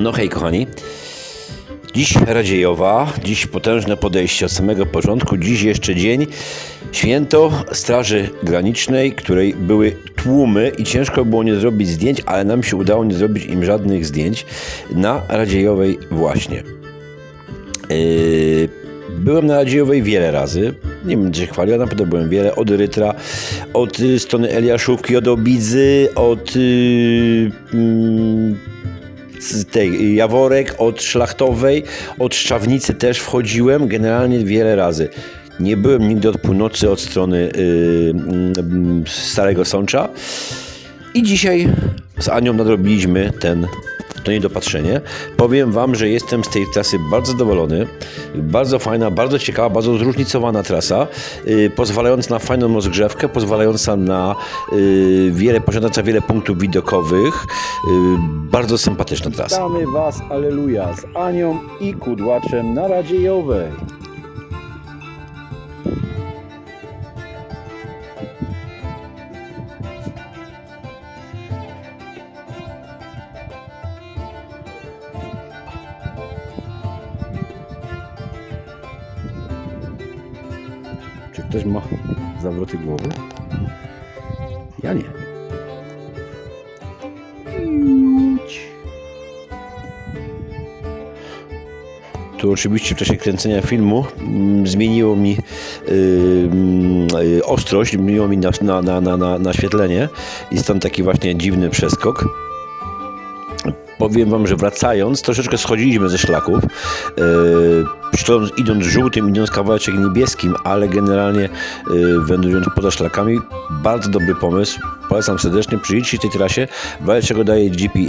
No hej kochani, dziś Radziejowa, dziś potężne podejście od samego początku, dziś jeszcze dzień, święto Straży Granicznej, której były tłumy i ciężko było nie zrobić zdjęć, ale nam się udało nie zrobić im żadnych zdjęć na Radziejowej właśnie. Yy, Byłem na Radziejowej wiele razy. Nie będę się chwalił, ale naprawdę byłem wiele. Od Rytra, od y, strony Eliaszówki, od Obidzy, od y, mm, z tej Jaworek, od Szlachtowej, od Szczawnicy też wchodziłem. Generalnie wiele razy. Nie byłem nigdy od północy, od strony y, mm, Starego Sącza. I dzisiaj z Anią nadrobiliśmy ten, to niedopatrzenie. Powiem Wam, że jestem z tej trasy bardzo zadowolony. Bardzo fajna, bardzo ciekawa, bardzo zróżnicowana trasa, yy, pozwalająca na fajną rozgrzewkę, pozwalająca na yy, wiele, posiadająca wiele punktów widokowych. Yy, bardzo sympatyczna trasa. Witamy Was, aleluja, z Anią i Kudłaczem na Radziejowej. Czy ktoś ma zawroty głowy? Ja nie. Tu oczywiście w czasie kręcenia filmu mm, zmieniło mi yy, yy, ostrość, zmieniło mi na, na, na, na, na naświetlenie i stąd taki właśnie dziwny przeskok. Powiem Wam, że wracając, troszeczkę schodziliśmy ze szlaków, yy, idąc, żółtym, idąc kawałeczek niebieskim, ale generalnie yy, wędrując poza szlakami, bardzo dobry pomysł. Polecam serdecznie, przyjdźcie tej trasie, w razie czego daje GPS